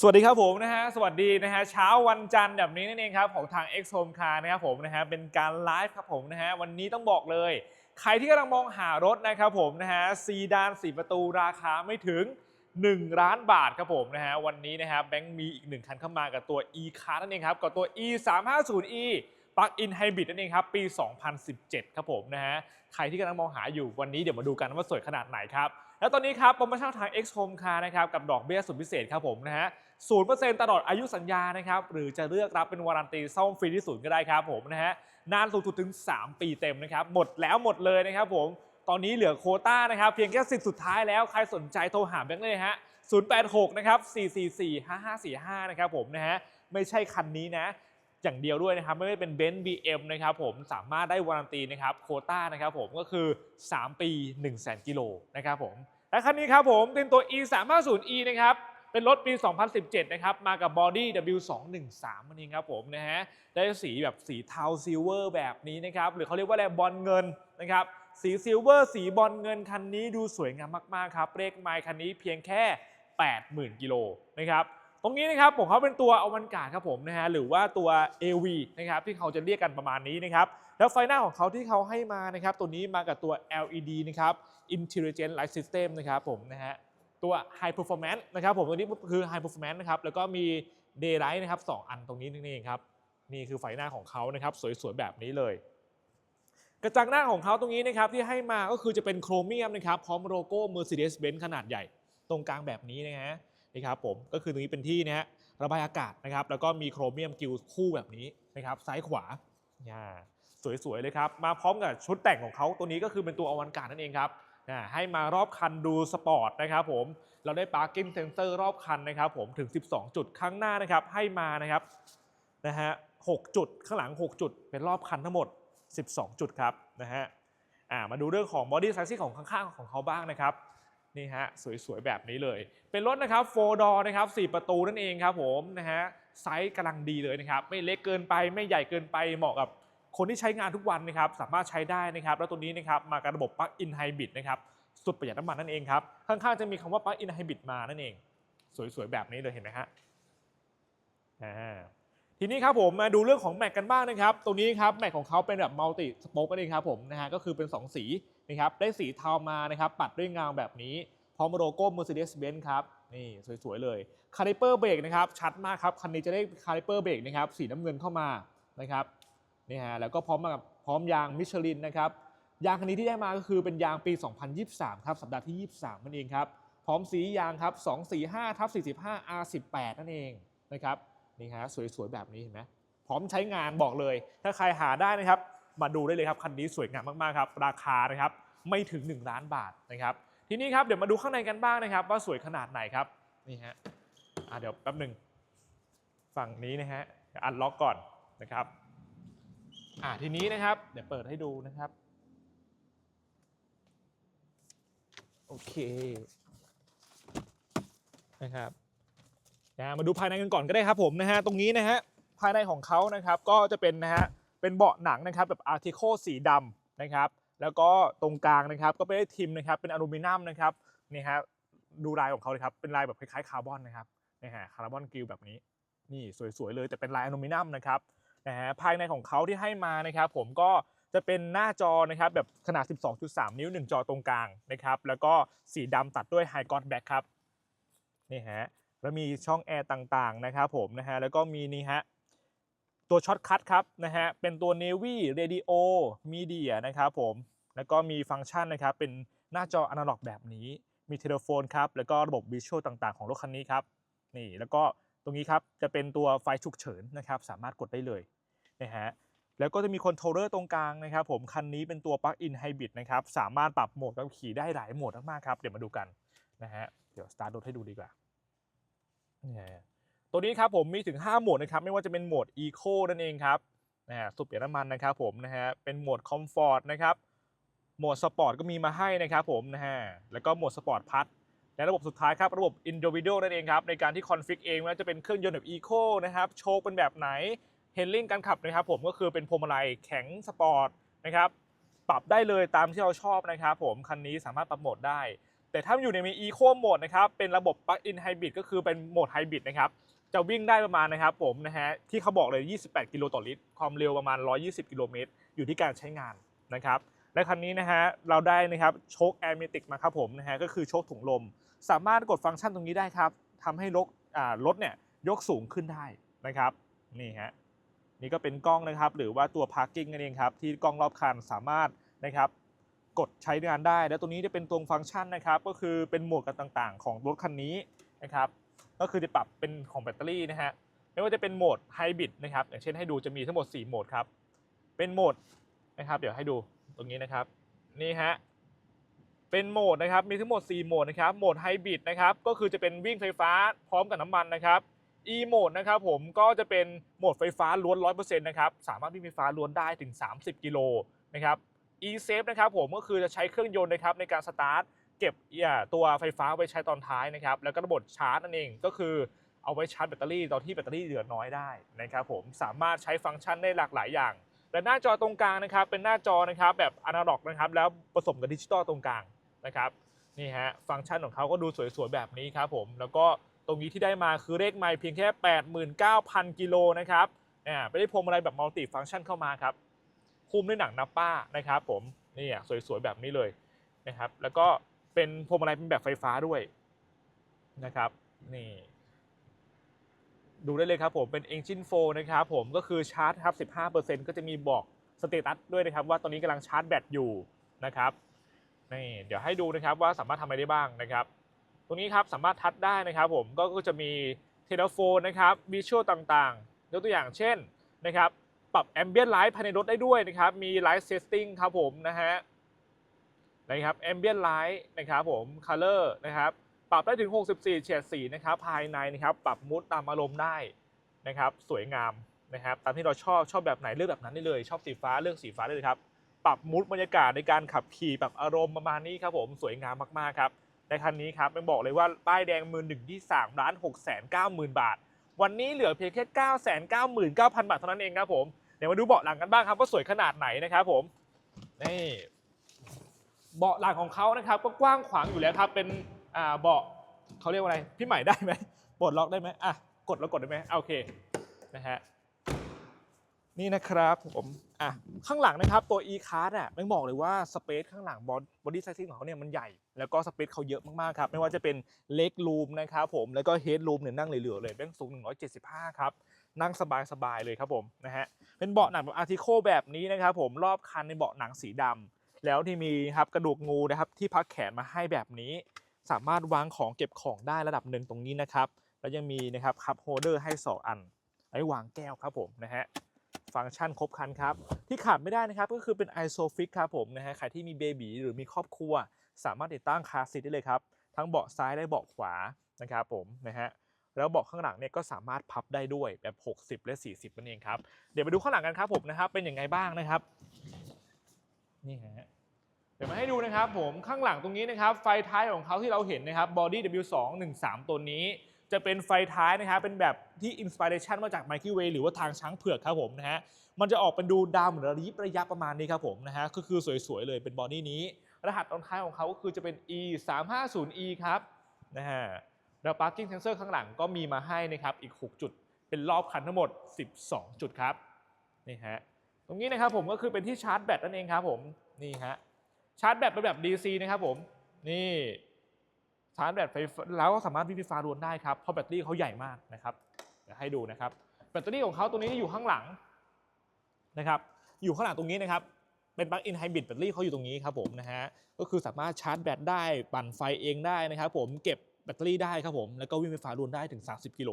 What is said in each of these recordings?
สวัสดีครับผมนะฮะสวัสดีนะฮะเช้าวันจันทร์แบบนี้นั่นเองครับของทาง X Home Car นะครับผมนะฮะเป็นการไลฟ์ครับผมนะฮะวันนี้ต้องบอกเลย ใครที่กำลังมองหารถนะครับผมนะฮะซีดานสีประตูราคาไม่ถึง 1 ล้านบาทครับผมนะฮะวันนี้นะครับแบงค์มีอีกหนึ่งคันเข้ามากับตัว e car นั่นเองครับกับตัว e 3 5 0 e Plug-in Hybrid นั่นเองครับปี 2017 ครับผมนะฮะใครที่กำลังมองหาอยู่วันนี้เดี๋ยวมาดูกันว่าสวยขนาดไหนครับ แล้วตอนนี้ครับโปรโมชั่นทาง X Home Car นะครับกับดอกเบี้ยสุดพิเศษครับผมนะฮะ 0%ตลอดอายุสัญญานะครับ หรือจะเลือกรับเป็นวารันตีซ่อมฟรีที่ศูนย์ก็ได้ครับผมนะฮะ นานสูงสุดถึง 3 ปีเต็มนะครับ หมดแล้วหมดเลยนะครับผม ตอนนี้เหลือโคต้านะครับ เพียงแค่สิทธิ์สุดท้ายแล้ว ใครสนใจโทรหาแบงค์เลยฮะ 086 นะครับ 444 5545 นะครับผมนะฮะ ไม่ใช่คันนี้นะอย่างเดียวด้วยนะครับไม่ได้เป็นเบนซ์บีเอ็มนะครับผมสามารถได้วารันตีนะครับโคต้านะครับผมก็คือ 3 ปี 1 0 0 0 0 0กิโลนะครับผมและคันนี้ครับผมเป็นตัว e 3 5 0 e นะครับ เป็นรถปี 2017 นะครับ มากับบอดี้ W213 มันเองครับผมนะฮะ ได้สีแบบสีเทาซิลเวอร์แบบนี้นะครับ หรือเขาเรียกว่าอะไรบอลเงินนะครับ สีซิลเวอร์ สีบอลเงินคันนี้ดูสวยงามมากๆครับ เลขไมล์คันนี้เพียงแค่ 80,000 กิโลนะครับตรงนี้นะครับผมเขาเป็นตัวอวันการ์ดครับผมนะฮะหรือว่าตัว AV นะครับที่เขาจะเรียกกันประมาณนี้นะครับแล้วไฟหน้าของเขาที่เขาให้มานะครับตัวนี้มากับตัว LED นะครับ Intelligent Light System นะครับผมนะฮะ ตัว High Performance นะครับผมตัวนี้คือ High Performance นะครับแล้วก็มี Daylight นะครับสองอันตรงนี้นี่เองครับนี่คือไฟหน้าของเขานะครับสวยๆแบบนี้เลย กระจังหน้าของเขาตรงนี้นะครับที่ให้มาก็คือจะเป็นโครเมียมนะครับพร้อมโลโก้ Mercedes-Benz ขนาดใหญ่ ตรงกลางแบบนี้นะฮะนี่ครับผมก็คือตรงนี้เป็นที่นะฮะระบายอากาศนะครับแล้วก็มีโครเมียมกิลคู่แบบนี้นะครับซ้ายขวาอ่าสวยๆเลยครับมาพร้อมกับชุดแต่งของเขาตัวนี้ก็คือเป็นตัวอวันการ์นั่นเองครับ อ่าให้มารอบคันดูสปอร์ตนะครับผมเราได้ parking sensor รอบคันนะครับผมถึง 12 จุดข้างหน้านะครับให้มานะครับนะฮะ6จุดข้างหลัง 6 จุด เป็นรอบคันทั้งหมด 12 จุดครับนะฮะอ่ามาดูเรื่องของ body size ของข้างๆของเขาบ้างนะครับนี่ฮะสวยๆแบบนี้เลย เป็นรถนะครับโฟดอนะครับ4 ประตูนั่นเองครับผมนะฮะไซส์กำลังดีเลยนะครับ ไม่เล็กเกินไปไม่ใหญ่เกินไปเหมาะกับ คนที่ใช้งานทุกวันนะครับสามารถใช้ได้นะครับแล้วตัวนี้นะครับมากับระบบ Plug-in Hybrid นะครับสุดประหยัดน้ำมันนั่นเองครับข้างๆจะมีคำว่า Plug-in Hybrid มานั่นเอง สวยๆแบบนี้เลยเห็นไหมฮะทีนี้ครับผมมาดูเรื่องของแม็กกันบ้างนะครับตรงนี้ครับแม็กของเขาเป็นแบบมัลติสโป๊กนั่นเองครับผมนะฮะก็คือเป็น 2 สีนะครับได้สีเทามานะครับปัดด้วยเงาแบบนี้พร้อมโลโก้ Mercedes-Benz ครับนี่สวยๆเลยคาลิเปอร์เบรกนะครับชัดมากครับคันนี้จะได้คาลิเปอร์เบรกนะครับสีน้ำเงินเข้ามานะครับ นี่ฮะแล้วก็พร้อมมากับพร้อมยางมิชลินนะครับยางคันนี้ที่ได้มาก็คือเป็นยางปี 2023 ครับสัปดาห์ที่ 23 นั่นเองครับพร้อมสียางครับ 245ทับ45 R18 นั่นเองนะครับนี่ฮะสวยๆแบบนี้เห็นไหมพร้อมใช้งานบอกเลย ถ้าใครหาได้นะครับ มาดูได้เลยครับคันนี้สวยงามมากๆครับราคานะครับไม่ถึง 1 ล้านบาทนะครับทีนี้ครับเดี๋ยวมาดูข้างในกันบ้างนะครับ ว่าสวยขนาดไหนครับนี่ฮะอะเดี๋ยวแป๊บหนึ่งฝั่งนี้นะฮะอันล็อกก่อนนะครับ อะทีนี้นะครับ เดี๋ยวเปิดให้ดูนะครับ โอเคนะครับนะมาดูภายในกันก่อนก็ได้ครับผมนะฮะตรงนี้นะฮะภายในของเขานะครับก็จะเป็นนะฮะเป็นเบาะหนังนะครับแบบอาร์ติโคสีดำนะครับ แล้วก็ตรงกลางนะครับก็ไม่ได้ทิมนะครับเป็นอลูมิเนียมนะครับนี่ฮะดูลายของเขาเลยครับเป็นลายแบบคล้ายๆคาร์บอนนะครับนี่ฮะคาร์บอนกริลแบบนี้นี่สวยๆเลยแต่เป็นลายอลูมิเนียมนะครับ นะฮะภายในของเขาที่ให้มานะครับผมก็จะเป็นหน้าจอนะครับแบบขนาด 12.3 นิ้ว 1 จอตรงกลางนะครับแล้วก็สีดำตัดด้วยไฮก o ดแบ็คครับนี่ฮะแล้วมีช่องแอร์ต่างๆนะครับผมนะฮะแล้วก็มีนี่ฮะตัวช็อตคัทครับนะฮะเป็นตัว Navy Radio Media นะครับผมแล้วก็มีฟังก์ชันนะครับเป็นหน้าจออนาล็อกแบบนี้มีเทเลโฟนครับแล้วก็ระบบวิชวลต่างๆ ของรถคันนี้ครับนี่แล้วก็ ตรงนี้ครับจะเป็นตัวไฟฉุกเฉินนะครับสามารถกดได้เลยนะฮะแล้วก็จะมีคอนโทรลเลอร์ตรงกลางนะครับผมคันนี้เป็นตัว Plug-in Hybrid นะครับสามารถปรับโหมดขับขี่ได้หลายโหมดมากๆครับเดี๋ยวมาดูกันนะฮะเดี๋ยวสตาร์ทรถให้ดูดีกว่านี่ฮะตัวนี้ครับผมมีถึง 5 โหมดนะครับไม่ว่าจะเป็นโหมด Eco นั่นเองครับนะฮะสูบเปลี่ยนน้ำมันนะครับผมนะฮะเป็นโหมด Comfort นะครับโหมด Sport ก็มีมาให้นะครับผมนะฮะแล้วก็โหมด Sport Plus และระบบสุดท้ายครับ ระบบ Individual นั่นเองครับ ในการที่คอนฟิกเองว่าจะเป็นเครื่องยนต์แบบ Eco นะครับ โชคเป็นแบบไหน Handling การขับนะครับผมก็คือเป็นพวงมาลัยแข็งสปอร์ตนะครับปรับได้เลยตามที่เราชอบนะครับผมคันนี้สามารถปรับโหมดได้ แต่ถ้าอยู่ในมี Eco Mode นะครับเป็นระบบ Plug-in Hybrid ก็คือเป็นโหมดไฮบริดนะครับจะวิ่งได้ประมาณนะครับผมนะฮะที่เขาบอกเลย 28 กิโลต่อลิตร ความเร็วประมาณ 120 กิโลเมตร อยู่ที่การใช้งานนะครับ และคันนี้นะฮะเราได้นะครับโชคแอร์เมติกมาครับผมนะฮะก็คือโชคถุงลม สามารถกดฟังก์ชันตรงนี้ได้ครับทำให้รถรถเนี่ยยกสูงขึ้นได้นะครับนี่ฮะนี่ก็เป็นกล้องนะครับ หรือว่าตัว parking นั่นเองครับที่กล้องรอบคันสามารถนะครับกดใช้งานได้ แล้วตัวนี้จะเป็นตัวฟังก์ชันนะครับ ก็คือเป็นโหมดกันต่างๆ ของรถคันนี้นะครับ ก็คือจะปรับเป็นของแบตเตอรี่นะฮะไม่ว่าจะเป็นโหมดไฮบริดนะครับอย่างเช่นให้ดูจะมีทั้งหมด 4 โหมดครับเป็นโหมดนะครับ เดี๋ยวให้ดู ตรงนี้นะครับ นี่ฮะ เป็นโหมดนะครับ มีทั้งหมด 4 โหมดนะครับ โหมดไฮบริดนะครับ ก็คือจะเป็นวิ่งไฟฟ้าพร้อมกับน้ำมันนะครับ e โหมดนะครับผม ก็จะเป็นโหมดไฟฟ้าล้วน 100%นะครับ สามารถวิ่งไฟฟ้าล้วนได้ถึง 30 กิโลนะครับ e safe นะครับผม ก็คือจะใช้เครื่องยนต์นะครับในการสตาร์ทเก็บอ่าตัวไฟฟ้าไว้ใช้ตอนท้ายนะครับ แล้วก็ระบบชาร์จนั่นเอง ก็คือเอาไว้ชาร์จแบตเตอรี่ตอนที่แบตเตอรี่เหลือน้อยได้นะครับผม สามารถใช้ฟังก์ชันได้หลากหลายอย่าง และหน้าจอตรงกลางนะครับเป็นหน้าจอนะครับแบบอนาล็อกนะครับแล้วผสมกับดิจิตอลตรงกลางนะครับนี่ฮะฟังก์ชันของเขาก็ดูสวยๆแบบนี้ครับผมแล้วก็ตรงนี้ที่ได้มาคือเลขไมล์เพียงแค่ 89,000 กิโลนะครับอ่าไม่ได้พวงมาลัยแบบมัลติฟังก์ชันเข้ามาครับคุมด้วยหนังนับป้านะครับผมนี่อะสวยๆแบบนี้เลยนะครับแล้วก็เป็นพวงมาลัยเป็นแบบไฟฟ้าด้วยนะครับนี่ ดูได้เลยครับผมเป็น Engine 4 นะครับผมก็คือชาร์จครับ 15%ก็จะมีบอกสเตตัสด้วยนะครับว่าตอนนี้กำลังชาร์จแบตอยู่นะครับนี่เดี๋ยวให้ดูนะครับว่าสามารถทำอะไรได้บ้างนะครับ ตรงนี้ครับสามารถทัชได้นะครับผมก็จะมีเทเลโฟนนะครับวิชวลต่างๆยกตัวอย่างเช่นนะครับปรับแอมเบียนไลท์ภายในรถได้ด้วยนะครับมีไลท์เซตติ้งครับผมนะฮะนะครับแอมเบียนไลท์นะครับผมคัลเลอร์นะครับ รับได้ถึง 64 เฉดสีนะครับภายในนะครับปรับมูดตามอารมณ์ได้นะครับสวยงามนะครับตามที่เราชอบชอบแบบไหนเลือกแบบนั้นได้เลย ชอบสีฟ้าเลือกสีฟ้าได้เลยครับปรับมูดบรรยากาศในการขับขี่ปรับอารมณ์ประมาณนี้ครับผมสวยงามมากๆครับในคันนี้ครับไม่บอกเลยว่าป้ายแดงมือหนึ่งที่3ล้าน6 9 0 0 0 0 บาท วันนี้เหลือเพียงแค่ 9 9 9 0 0 0 บาทเท่านั้นเองครับผมเดี๋ยวมาดูเบาะหลังกันบ้างครับว่าสวยขนาดไหนนะครับผมนี่เบาะหลังของเขานะครับก็กว้างขวางอยู่แล้วครับเป็น เบาะเขาเรียกว่าอะไร พี่ใหม่ได้ไหมปลดล็อกได้ไหมอะกดแล้วกดได้ไหมอะโอเคนะฮะนี่นะครับผมอะข้างหลังนะครับตัว e-card อะไม่งบอกเลยว่าสเปซข้างหลังบอดี้ไซซิ่งของเขาเนี่ยมันใหญ่ แล้วก็สเปซเขาเยอะมากๆครับ ไม่ว่าจะเป็นเล็กรูมนะครับผมแล้วก็เฮดรูมเนี่ยนั่งเหลือๆเลยแม่งสูง 175 ครับ นั่งสบายๆเลยครับผมนะฮะเป็นเบาะหนังแบบอาร์ติโคแบบนี้นะครับผมรอบคันในเบาะหนังสีดำแล้วที่มีครับกระดูกงูนะครับที่พักแขนมาให้แบบนี้ สามารถวางของเก็บของได้ระดับหนึ่งตรงนี้นะครับ แล้วยังมีนะครับคัพโฮเดอร์ให้ 2 อันไว้วางแก้วครับผมนะฮะฟังก์ชันครบครันครับ ที่ขาดไม่ได้นะครับก็คือเป็น ISOFIX ครับผมนะฮะใครที่มีเบบีหรือมีครอบครัว สามารถติดตั้งคาซีทได้เลยครับ ทั้งเบาะซ้ายและเบาะขวานะครับผมนะฮะแล้วเบาะข้างหลังเนี่ยก็สามารถพับได้ด้วยแบบ 60 และ 40นั่นเองครับ เดี๋ยวไปดูข้างหลังกันครับผมนะครับเป็นยังไงบ้างนะครับ นี่ฮะ เดี๋ยวมาให้ดูนะครับผมข้างหลังตรงนี้นะครับ ไฟท้ายของเขาที่เราเห็นนะครับ Body W213 ตัวนี้ จะเป็นไฟท้ายนะครับ เป็นแบบที่อินสปิเรชันมาจาก Milky Way หรือว่าทางช้างเผือกครับผมนะฮะมันจะออกเป็นดูดาวเหมือนระยิบระยับประมาณนี้ครับผมนะฮะก็คือสวยๆเลยเป็นบอดี้นี้ รหัสตอนท้ายของเขาก็คือจะเป็น E 3 5 0 E ครับนะฮะแล้ว parking sensor ข้างหลังก็มีมาให้นะครับอีก 6 จุด เป็นรอบคันทั้งหมด 12 จุดครับนี่ฮะตรงนี้นะครับผมก็คือเป็นที่ชาร์จแบตนั่นเองครับผมนี่ฮะ ชาร์จแบตเป็นแบบ DC นะครับผม นี่ชาร์จแบตไฟแล้วก็สามารถวิ่งไฟฟ้ารวนได้ครับเพราะแบตเตอรี่เขาใหญ่มากนะครับเดี๋ยวให้ดูนะครับ แบตเตอรี่ของเขาตรงนี้อยู่ข้างหลังนะครับ อยู่ข้างหลังตรงนี้นะครับ เป็นปลั๊กอินไฮบริดแบตเตอรี่เขาอยู่ตรงนี้ครับผมนะฮะก็คือสามารถชาร์จแบตได้ปั่นไฟเองได้นะครับ ผมเก็บแบตเตอรี่ได้ครับผมแล้วก็วิ่งไฟฟ้ารวนได้ถึง 30 กิโล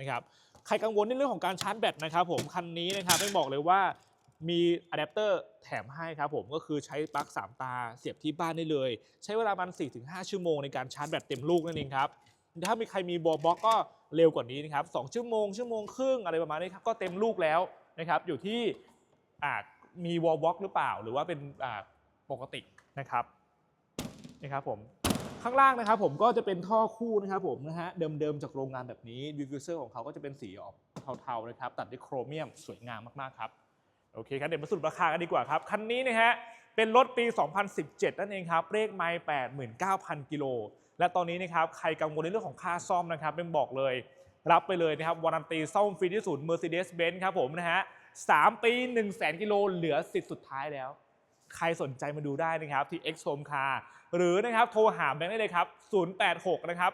นะครับใครกังวลในเรื่องของการชาร์จแบตนะครับ ผมคันนี้นะครับไม่บอกเลยว่า มีอะแดปเตอร์แถมให้ครับผมก็คือใช้ปลั๊ก3 ตาเสียบที่บ้านได้เลย ใช้เวลาประมาณ4-5 ชั่วโมงในการชาร์จแบตเต็มลูกนั่นเองครับถ้ามีใครมีบอลบล็อกก็เร็วกว่านี้นะครับ2ชั่วโมงชั่วโมงครึ่งอะไรประมาณนี้ครับก็เต็มลูกแล้วนะครับอยู่ที่มีวอลบล็อกหรือเปล่า หรือว่าเป็นปกตินะครับนะครับผมข้างล่างนะครับผมก็จะเป็นท่อคู่นะครับผมนะฮะเดิมๆจากโรงงานแบบนี้ดิฟฟิวเซอร์ของเขาก็จะเป็นสีออกเทาๆนะครับตัดด้วยโครเมียมสวยงามมากๆครับ โอเคครับเดี๋ยวมาสรุปราคากันดีกว่าครับ คันนี้นะฮะเป็นรถปี 2017 นั่นเองครับเลขไมล์89,000 กิโล และตอนนี้นะครับใครกังวลในเรื่องของค่าซ่อมนะครับเป็นบอกเลย รับไปเลยนะครับวารันตีซ่อมฟรีที่ศูนย์ Mercedes-Benz ครับผมนะฮะ3ปี 1 0 0 0 0 0กิโลเหลือสิทธิ์สุดท้ายแล้ว ใครสนใจมาดูได้นะครับที่ X Home Car หรือนะครับโทรหาแบงค์ได้เลยครับ 086 นะครับ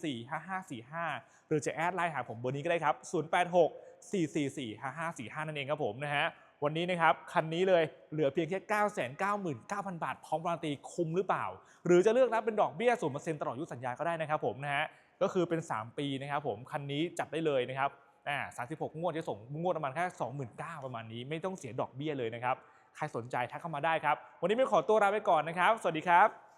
444 5545 หรือจะแอดไลน์หาผมเบอร์นี้ก็ได้ครับ 086 444 5545 นั่นเองครับผมนะฮะ วันนี้นะครับคันนี้เลยเหลือเพียงแค่ 999,000 บาท พร้อมการันตีคุ้มหรือเปล่า หรือจะเลือกรับเป็นดอกเบี้ย0%ตลอดอายุสัญญาก็ได้นะครับผมนะฮะก็คือเป็น 3 ปีนะครับผมคันนี้จัดได้เลยนะครับอ่า36 งวดจะส่งงวดประมาณแค่29,000ประมาณนี้ ไม่ต้องเสียดอกเบี้ยเลยนะครับใครสนใจทักเข้ามาได้ครับ วันนี้ไม่ขอตัวลาไปก่อนนะครับ สวัสดีครับ